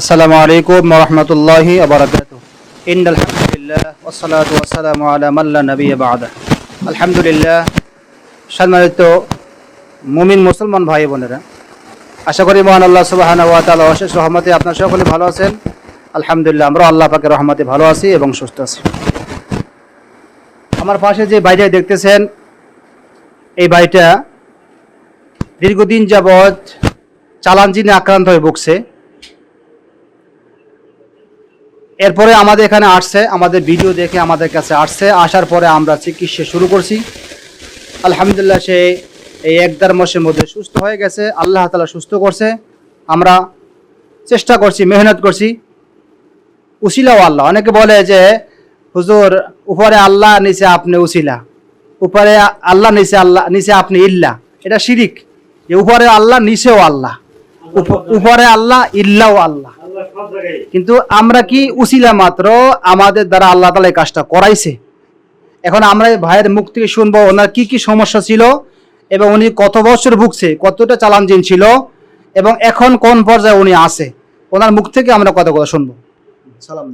আসসালামু আলাইকুম রহমতুল্লাহি আবরাকাতু ইন আলহামদুলিল্লাহ ওসালাত ওয়াসালাম আলা মাল্লা নবী বাদা আলহামদুলিল্লাহ, সম্মানিত মুমিন মুসলমান ভাই বোনেরা, আশা করি মহান আল্লাহ সুবাহান ওয়া তালা অশেষ রহমতে আপনার সকলে ভালো আছেন। আলহামদুলিল্লাহ আমরা আল্লাহ পাকে রহমতে ভালো আছি এবং সুস্থ আছি। আমার পাশে যে বাইরে দেখতেছেন, এই বাইটা দীর্ঘদিন যাবৎ চালানজিনে আক্রান্ত হয়ে ভুগছে। এরপরে আমাদের এখানে আসছে, আমাদের ভিডিও দেখে আমাদের কাছে আসছে, আসার পরে আমরা চিকিৎসা শুরু করছি। আলহামদুলিল্লাহ সে এই এক দেড় মাসের মধ্যে সুস্থ হয়ে গেছে, আল্লাহ তালা সুস্থ করছে। আমরা চেষ্টা করছি, মেহনত করছি। উসিলাও আল্লাহ। অনেকে বলে যে, হুজুর, উপরে আল্লাহ, নিচে আপনি উসিলা। উপরে আল্লাহ, নিচে আল্লাহ, নিচে আপনি ইল্লা। এটা শিরিক। যে উপরে আল্লাহ, নিচেও আল্লাহ। উপ- উপরে আল্লাহ, ইল্লাও আল্লাহ। কিন্তু আমরা কি উসিলা মাত্র আমাদের দ্বারা আল্লাহ তালা এই কাজটা করাইছে? এখন আমরা এই ভাইয়ের মুখ থেকে শুনব ওনার কি কি সমস্যা ছিল এবং উনি কত বছর ভুগছে কতটা চালানজিন ছিল এবং এখন কোন পর্যায়ে উনি আছে? ওনার মুখ থেকে আমরা কথা কথা শুনব। সালাম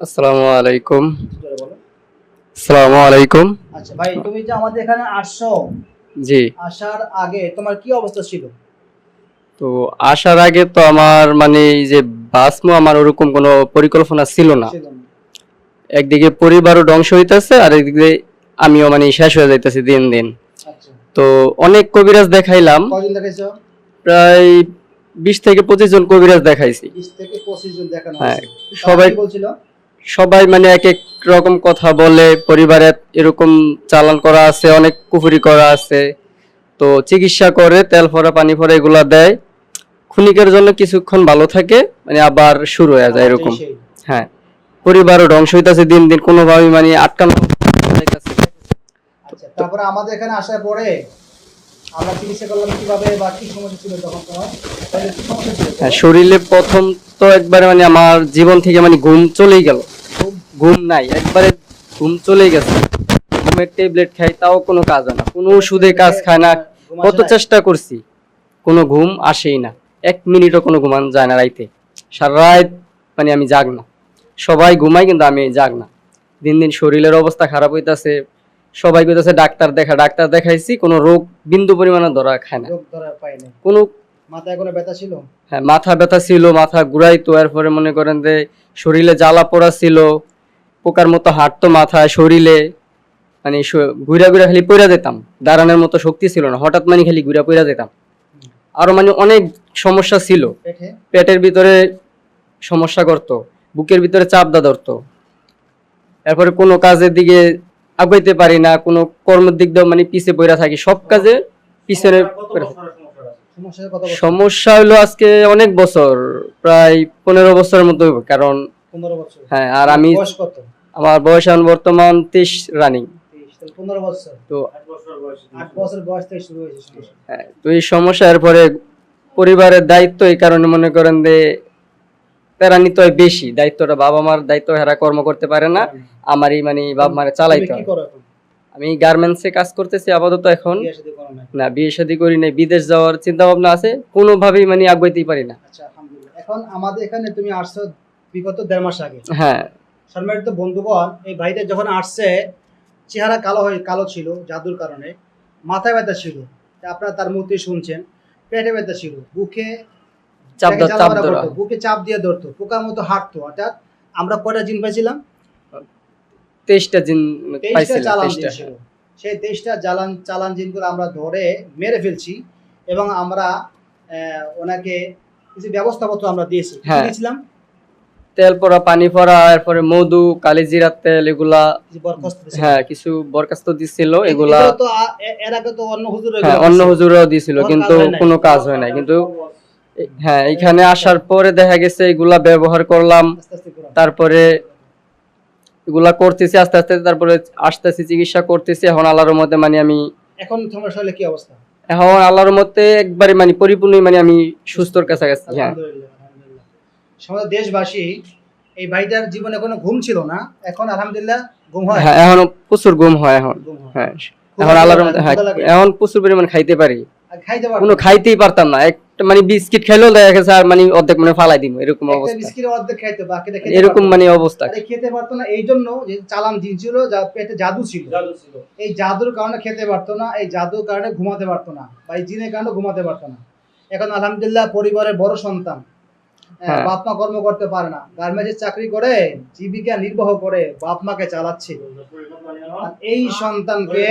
আসসালামু আলাইকুম। আসসালামু আলাইকুম। আচ্ছা ভাই তুমি যে আমাদের এখানে আসছো জি। আসার আগে তোমার কি অবস্থা ছিল? তো আসার আগে তো আমার মানে এই যে বাসমো আমার ওরকম কোনো পরিকল্পনা ছিল না। একদিকে পরিবারও ধ্বংস হইতেছে আর একদিকে আমিও মানে শেষ হয়ে যাইতেছি দিন দিন। আচ্ছা। তো অনেক কবিরাজ দেখাইলাম। প্রায় বিশ থেকে পঁচিশ জন কবিরাজ দেখাইছি। বিশ থেকে পঁচিশ জন দেখানো হ্যাঁ, সবাই- সবাই মানে এক এক রকম কথা বলে পরিবারে এরকম চালান করা আছে অনেক কুফুরি করা আছে। তো চিকিৎসা করে তেল ফোড়া পানি ফোড়া এগুলা দেয়। ক্ষণিকের জন্য কিছুক্ষণ ভালো থাকে মানে আবার শুরু হয়ে যায় এরকম। সেই। হ্যাঁ পরিবারও ধ্বংস হইতাছে দিন দিন কোনোভাবে মানে আটকানো আচ্ছা তারপরে আমাদের এখানে আসার পরে আমরা চিকিৎসা করলাম কীভাবে বা কি সমস্যা ছিল তখন তোমার? হ্যাঁ শরীরে প্রথম তো একবারে মানে আমার জীবন থেকে মানে ঘুম চলেই গেল। ঘুম? নাই একবারে ঘুম চলেই গেছে। ঘুমের ট্যাবলেট খাই তাও কোনো কাজ হয় না। কোনো ওষুধে কাজ খায় না। কত চেষ্টা করছি কোনো ঘুম আসেই না। এক মিনিটও কোনো ঘুমান যায় না রাইতে। সারা রাত মানে আমি জাগ না। সবাই ঘুমাই কিন্তু আমি জাগ না। দিন দিন শরীরের অবস্থা খারাপ হইতাছে। সবাই কইতাছে ডাক্তার দেখা ডাক্তার দেখাইছি কোনো রোগ বিন্দু পরিমাণে ধরা খায় না। রোগ ধরা পাইনি কোনো মাথায় কোনো ব্যথা ছিল? হ্যাঁ মাথা ব্যথা ছিল মাথা ঘুরাইতো এরপরে মনে করেন যে শরীরে জ্বালা পোড়া ছিল পোকার মতো হাঁটতো মাথায় শরীরে মানে ঘুরা ঘুরা খালি পইরা যেতাম। দাঁড়ানোর মতো শক্তি ছিল না। হঠাৎ মানে খালি ঘুরা পইরা যেতাম। আরও মানে অনেক সমস্যা ছিল। পেটের ভিতরে সমস্যা করতো বুকের ভিতরে চাপ দা ধরতো। এরপরে কোনো কাজের দিকে আগাইতে পারি না কোনো কর্মের দিক দিয়েও মানে পিছে পড়া থাকি সব কাজে পিছনে সমস্যা হলো আজকে অনেক বছর প্রায় পনেরো বছরের মতো। কারণ হ্যাঁ আর আমি আমার বয়স এখন বর্তমান তেইশ রানিং তেইশ, তাহলে পনেরো বছর। তো আট বছর বয়স থেকে শুরু হয়েছে হ্যাঁ, তো এই সমস্যা এরপরে পরিবারের দায়িত্ব এই কারণে মনে করেন যে প্যারা নিতে হয় বেশি দায়িত্বটা বাবা মার দায়িত্ব হেরা কর্ম করতে পারে না আমারই মানে বাবা মারে চালাইতে হয় আমি গার্মেন্টসে কাজ করতেছি আপাতত এখন। না বিয়ে শাদী করি নাই বিদেশ যাওয়ার চিন্তা ভাবনা আছে কোনোভাবেই মানে আগাইতেই পারি না। আচ্ছা এখন আমাদের এখানে তুমি আসছো বিগত দেড় মাস আগে। হ্যাঁ। সম্মানিত বন্ধুগণ এই ভাইটা যখন আসছে চেহারা কালো হয়ে কালো ছিল জাদুর কারণে। মাথায় ব্যথা ছিল আপনারা তার মুখে শুনছেন। পেটে ব্যথা ছিল বুকে বুকে চাপ দিয়ে ধরতো পোকার মতো হাঁটতো। অর্থাৎ আমরা কয়টা জিন পাইছিলাম? তেইশটা পাইছিলাম জিন ছিল। সেই তেইশটা জ্বালান চালান জিনগুলো আমরা ধরে মেরে ফেলছি এবং আমরা ওনাকে কিছু ব্যবস্থাপত্র আমরা দিয়েছি। হ্যাঁ। দিয়েছিলাম। তেল পরা পানি পরা এরপরে মধু কালিজিরার তেল এগুলা। হ্যাঁ কিছু বরখাস্ত দিছিল এগুলা তো এর আগে তো অন্য হুজুর হ্যাঁ অন্য হুজুরও দিছিল কিন্তু কোনো কাজ হয় নাই। কিন্তু হ্যাঁ এখানে আসার পরে দেখা গেছে এগুলা ব্যবহার করলাম আস্তে আস্তে করো। তারপরে এগুলা করতেছি আস্তে আস্তে তারপরে আসতেছি চিকিৎসা করতেছি এখন আল্লাহর মধ্যে মানে আমি এখন তোমার শরীরে কি অবস্থা? এখন আল্লাহর মধ্যে একবারে মানে পরিপূর্ণই মানে আমি সুস্থর কাছাকাছি হ্যাঁ। আলহামদুলিল্লাহ দেশবাসী এই ভাইটার জীবনে কোনো ঘুম ছিল না এখন আলহামদুলিল্লাহ ঘুম হয়। হ্যাঁ এখন প্রচুর ঘুম হয় এখন। হ্যাঁ। এখন আল্লাহর হ্যাঁ এখন প্রচুর পরিমাণ খাইতে পারি। আর খাইতে পারব। কোনো খাইতেই পারতাম না। একটা মানে বিস্কিট খাইলেও দেখা গেছে আর মানে অর্ধেক মানে ফালাই দিব এরকম অবস্থা। বিস্কিটের অর্ধেক খাইতে বাকিটা খেতে এরকম পারতো না। মানে অবস্থা। খেতে পারতো না এই জন্য যে চালান দিন ছিল যা পেটে জাদু ছিল। এই জাদুর কারণে খেতে পারতো না এই জাদুর কারণে ঘুমাতে পারতো না বা এই জিনের কারণে ঘুমাতে পারতো না। এখন আলহামদুলিল্লাহ পরিবারের বড় সন্তান। বাপ মা কর্ম করতে পারে না। গার্মেন্টসের চাকরি করে জীবিকা নির্বাহ করে বাপ মাকে চালাচ্ছে। এই সন্তানকে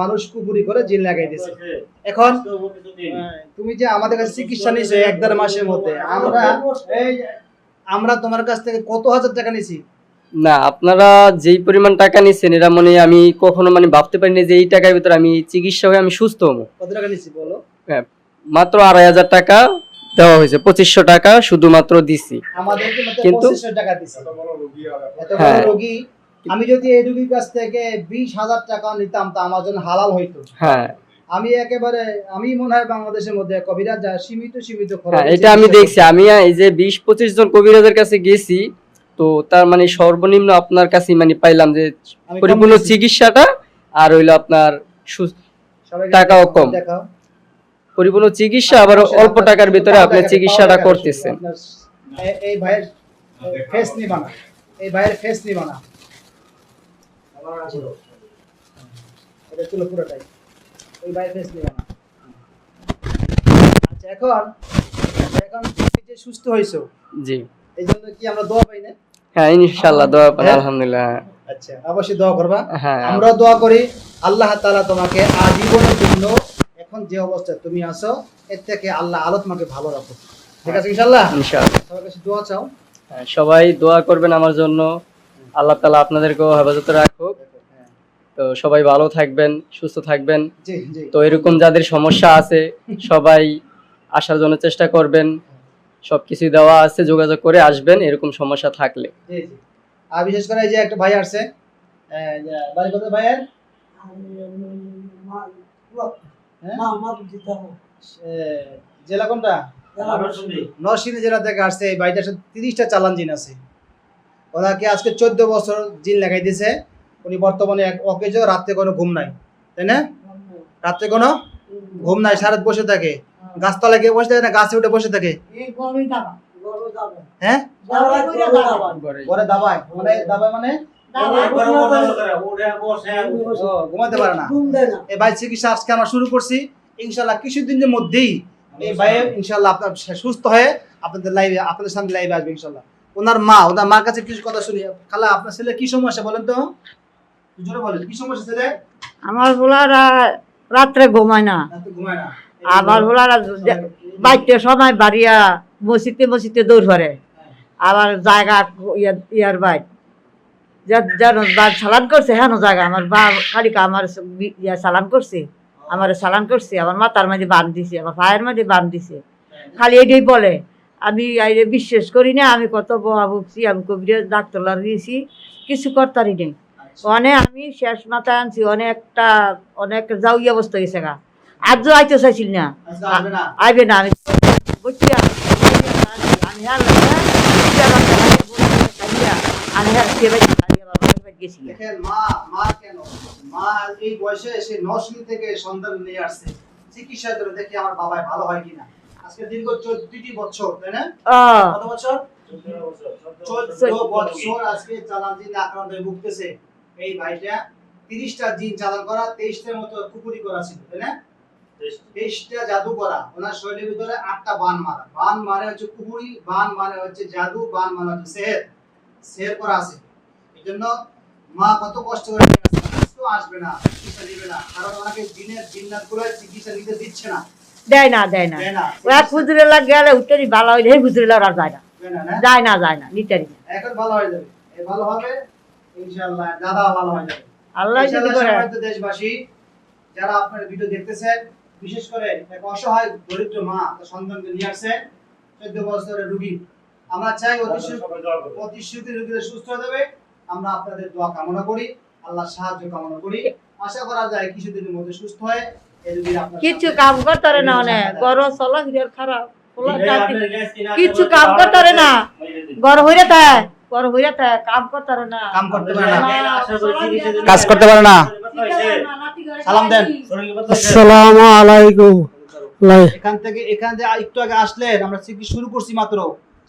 মানুষ কুপুরি করে জিন লাগাই দিচ্ছে এখন তুমি যে আমাদের কাছে চিকিৎসা নিছো এক দেড় মাসের মধ্যে আমরা এই আমরা তোমার কাছ থেকে কত হাজার টাকা নিছি না আপনারা যেই পরিমাণ টাকা নিচ্ছেন এটা মানে আমি কখনো মানে ভাবতে পারিনি যে এই টাকার ভিতরে আমি চিকিৎসা হয়ে আমি সুস্থ হব। কত টাকা নিছি বলো? হ্যাঁ মাত্র আড়াই হাজার টাকা দেওয়া হয়েছে পঁচিশশো টাকা শুধুমাত্র দিছি। কিন্তু- 2500 টাকা দিছে। এত বড় হ্যাঁ। আমি যদি এই রোগীর কাছ থেকে বিশ হাজার টাকা নিতাম তা আমার জন্য হালাল হইতো। হ্যাঁ। আমি একেবারে আমি মনে হয় বাংলাদেশের মধ্যে কবিরাজ যা সীমিত সীমিত হ্যাঁ এটা আমি দেখছি। আমি এই যে বিশ পঁচিশ জন কবিরাজের কাছে গেছি তো তার মানে সর্বনিম্ন আপনার কাছে মানে পাইলাম যে পরিপূর্ণ চিকিৎসাটা আর হইল আপনার টাকাও কম। পরিপূর্ণ চিকিৎসা আবার অল্প টাকার ভিতরে আপনি চিকিৎসাটা করতেছেন। এই- এই ভাইয়ের ফেস নিবা না। এই ভাইয়ের ফেস নিবা না। এটা ছিল পুরোটাই। ওই ভাইয়ের ফেস নিবা না। আচ্ছা এখন এখন যে সুস্থ হয়েছো জি। এই জন্য কি আমরা দোয়া পাই না? হ্যাঁ দোয়া পান হ্যাঁ? আলহামদুলিল্লাহ। আচ্ছা অবশ্যই দোয়া করবা। হ্যাঁ। আমরা দোয়া করি আল্লাহ তাআলা তোমাকে আজীবনের জন্য এখন যে অবস্থায় তুমি আছো এর থেকে আল্লাহ আলো তোমাকে ভালো রাখো ঠিক আছে ইনশাআল্লাহ? ইনশাল্লাহ সবার কাছে দোয়া চাও? হ্যাঁ, সবাই দোয়া করবেন আমার জন্য। আল্লাহ তালা আপনাদেরকেও হেফাজতে রাখুক। তো সবাই ভালো থাকবেন সুস্থ থাকবেন। জি জি। তো এরকম যাদের সমস্যা আছে সবাই আসার জন্য চেষ্টা করবেন। সবকিছু দেওয়া আছে যোগাযোগ করে আসবেন এরকম সমস্যা থাকলে। জি জি। আর বিশেষ করে এই যে একটা ভাই আসছে বাড়ি কত ভাইয়ের? জেলা কোনটা? নরসিংদী। জেলা থেকে আসছে এই বাড়িটার সাথে তিরিশটা চালান জিন আছে। ওনাকে আজকে চোদ্দ বছর জিন লাগাই দিয়েছে উনি বর্তমানে এক অকেজ রাত্রে কোনো ঘুম নাই। তাই না? রাত্রে কোনো ঘুম নাই সারাত বসে থাকে। গাছতলায় গিয়ে বসে থাকে না গাছে উঠে বসে থাকে? হ্যাঁ? ঘরে দাবায়। মানে দাবায় মানে ঘুমাতে পারে না। এই ভাই চিকিৎসা আজকে আমরা শুরু করছি। ইনশাল্লাহ কিছুদিনের মধ্যেই এই ভাই ইনশাল্লাহ আপনার সুস্থ হয়ে আপনাদের লাইভে আপনাদের সামনে লাইভে আসবে ইনশাল্লাহ ওনার মা ওনার মার কাছে কিছু কথা শুনি। খালা আপনার ছেলে কি সমস্যা বলেন তো? জোরে বলেন কি সমস্যা ছেলে? আমার বোলারা রাত্রে ঘুমায় না। ঘুমায় না। আবার বোলারা বাইতে সময় বাড়িয়া মসজিদে মসজিদে দৌড় করে। আবার জায়গা ইয়ার বাইট যেন বা সালান করছে হ্যাঁ জায়গা আমার বা খালি আমার ইয়া সালান করছে আমার সালান করছে আমার মাথার মধ্যে বান দিছে আমার পায়ের মধ্যে বান দিছে খালি এটাই বলে আমি বিশ্বাস করি না আমি কত বয়া ভুগছি আমি কবির ডাক্তার দিয়েছি কিছু করতারি নেই অনেক আমি শেষ মাথায় আনছি অনেকটা অনেক যাওই অবস্থা গেছে গা আজও আইতে চাইছিল না আইবে না আমি বুঝছি আমি আর আমি আর সে বাড়ি খাইয়া বাবার বাড়ি গেছি দেখেন মা মা কেন? মা এই বয়সে এসে নরসিংদী থেকে সন্তান নিয়ে আসছে। চিকিৎসার জন্য দেখি আমার বাবাই ভালো হয় কিনা। আজকে দীর্ঘ চোদ্দটি বছর তাই না? কত বছর? চোদ্দ বছর। আজকে চালান জিন আক্রান্ত হয়ে ভুগতেছে। এই ভাইটা তিরিশটা জিন চালান করা তেইশটার মতো কুকুরি করা ছিল তাই না? তেইশটা। জাদু করা। ওনার শরীরের ভিতরে আটটা বান মারা। বান মানে হচ্ছে কুকুরি বান মানে হচ্ছে জাদু বান মানে হচ্ছে সেহের। সেহের করা আছে। এই জন্য মা কত কষ্ট করে আসবে না চিকিৎসা দিবে না। কারণ ওনাকে দিনের জিন্নাতগুলো চিকিৎসা নিতে দিচ্ছে না। দেয় না দেয় না। ও এক হুজুরে গেলে উত্তরই ভালো হইলে এই হুজুরে আর যায় না। দেয় না, না? যায় না যায় না নিতারি এখন ভালো হয়ে যাবে। ভালো হবে ইনশাআল্লাহ। দাদা ভালো হয়ে যাবে। আল্লাহ যদি করে? দেশবাসী যারা আপনার ভিডিও দেখতেছেন বিশেষ করে এক অসহায় দরিদ্র মা তার সন্তানকে নিয়ে আসছে চোদ্দ বছরের রুগী। আমরা চাই অতি রুগীদের সুস্থ হয়ে যাবে। আমরা আপনাদের দোয়া কামনা করি আল্লাহ সাহায্য কামনা করি। আশা করা যায় কিছুদিনের মধ্যে সুস্থ হয়ে কিছু কাম করতারে না অনেক। গর চলা হিরের খারাপ। কিছু কাম করতারে না। গর হইরে থাকে। গর হইরে থাকে। কাম করতারে না। কাম করতে পারে না। না, কাজ করতে পারে না। সালাম দেন। আসসালামু আলাইকুম। এখান থেকে এখান থেকে একটু আগে আসলেন। আমরা চিকিৎসা শুরু করছি মাত্র।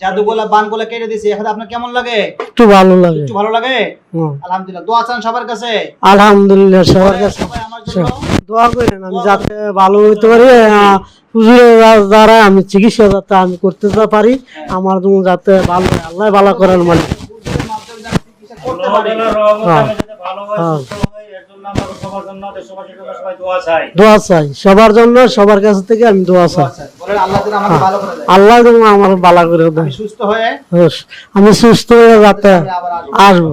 জাদুগোলা বানগোলা কেটে দিয়েছি এখন আপনার কেমন লাগে? একটু ভালো লাগে। একটু ভালো লাগে? আলহামদুলিল্লাহ। দোয়া চান সবার কাছে? আলহামদুলিল্লাহ সবার কাছে। দোয়া করেন আমি যাতে ভালো হইতে পারি। দ্বারা আমি চিকিৎসা যাতে আমি করতে পারি। আমার জন্য যাতে ভালো আল্লাহ ভালো করেন মানে করতে পারি। হ্যাঁ। হ্যাঁ। দোয়া চাই। সবার জন্য সবার কাছ থেকে আমি দোয়া চাই। আল্লাহ যেন করে দেয়। আল্লাহ যেন আমার ভালো করে দেয়। আমি সুস্থ হয়ে বেশ, আমি সুস্থ হয়ে যাতে আসব। আসব।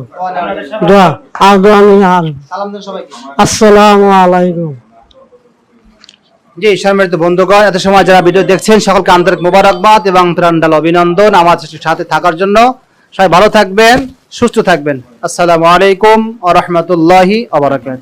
দোয়া। আর দোয়া নিয়ে আসব। সালাম দেন সবাইকে। আসসালামু আলাইকুম। জি সম্মানিত বন্ধুগণ এত সময় যারা ভিডিও দেখছেন সকলকে আন্তরিক মোবারকবাদ এবং প্রাণডাল অভিনন্দন। আমার সাথে থাকার জন্য সবাই ভালো থাকবেন। সুস্থ থাকবেন। আসসালামু আলাইকুম আ রহমতুল্লাহি আবরাকাত